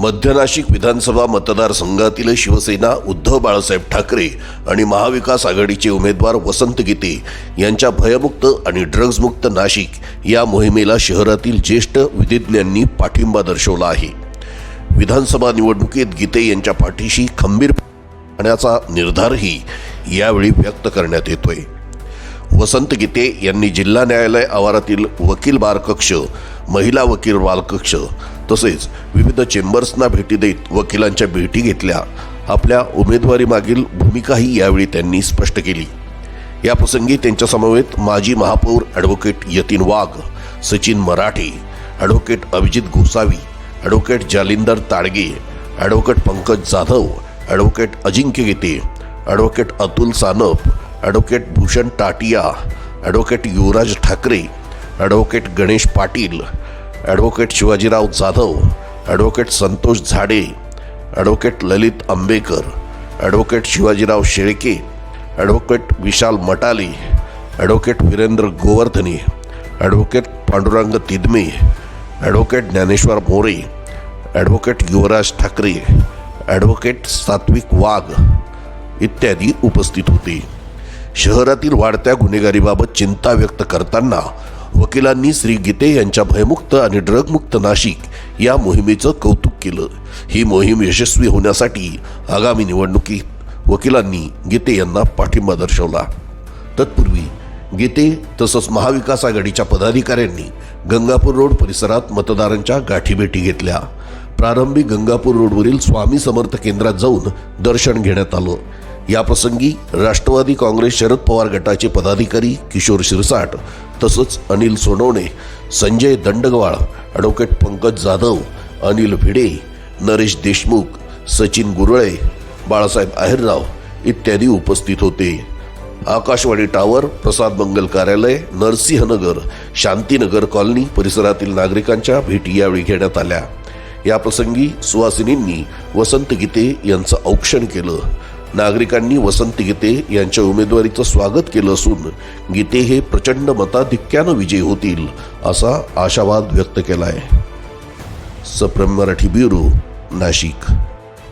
मध्य नाशिक विधानसभा मतदारसंघातील शिवसेना उद्धव बाळासाहेब ठाकरे आणि महाविकास आघाडीचे उमेदवार वसंत गीते यांच्या भयमुक्त आणि ड्रग्जमुक्त नाशिक या मोहिमेला शहरातील ज्येष्ठ विधिज्ञांनी पाठिंबा दर्शवला आहे. विधानसभा निवडणुकीत गीते यांच्या पाठीशी खंबीर पाण्याचा निर्धारही यावेळी व्यक्त करण्यात येतोय. वसंत गीते यांनी जिल्हा न्यायालय आवारातील वकील बार कक्ष महिला वकील बाल कक्ष तसेच विविध चेंबर्सना भेटी देत वकिलांच्या भेटी घेतल्या. आपल्या उमेदवारीमागील भूमिकाही यावेळी त्यांनी स्पष्ट केली. याप्रसंगी त्यांच्या समवेत माजी महापौर advocate Yatin Wagh Sachin Marathe advocate Abhijit Gosavi advocate Jalindar Tadge advocate Pankaj Jadhav advocate Ajinkya Gite advocate Atul Sanap advocate Bhushan Tatia advocate Yuvraj Thackeray advocate Ganesh Patil advocate Shivajirao Jadhav advocate Santosh Zade advocate Lalit Ambekar advocate Shivajirao Shelke advocate Vishal Matali advocate Virendra Govardhani advocate Pandurang Tidme advocate Dnyaneshwar More advocate Yuvraj Thackeray advocate Satvik Wagh इत्यादी उपस्थित होते. शहरातील वाढत्या गुन्हेगारीबाबत चिंता व्यक्त करताना वकिलांनी श्री गीते यांच्या भयमुक्त आणि ड्रगमुक्त नाशिक या मोहिमेचं कौतुक केलं. ही मोहीम यशस्वी होण्यासाठी आगामी निवडणुकीत वकिलांनी गीते यांना पाठिंबा दर्शवला. तत्पूर्वी गीते तसंच महाविकास आघाडीच्या पदाधिकाऱ्यांनी गंगापूर रोड परिसरात मतदारांच्या गाठीभेटी घेतल्या. प्रारंभी गंगापूर रोडवरील स्वामी समर्थ केंद्रात जाऊन दर्शन घेण्यात आलं. याप्रसंगी राष्ट्रवादी काँग्रेस शरद पवार गटाचे पदाधिकारी किशोर शिरसाट तसंच अनिल सोनवणे संजय दंडगवाळ ॲडव्होकेट पंकज जाधव अनिल भिडे नरेश देशमुख सचिन गुरळे बाळासाहेब आहेरराव इत्यादी उपस्थित होते. आकाशवाणी टावर प्रसाद मंगल कार्यालय नरसिंहनगर शांतीनगर कॉलनी परिसरातील नागरिकांच्या भेटी यावेळी घेण्यात आल्या. याप्रसंगी सुवासिनींनी वसंत गीते यांचं औक्षण केलं. नागरिकांनी वसंत गीते यांच्या उमेदवारीचं स्वागत केलं असून गीते हे प्रचंड मताधिक्यानं विजयी होतील असा आशावाद व्यक्त केलाय. सप्रम मराठी ब्युरो नाशिक.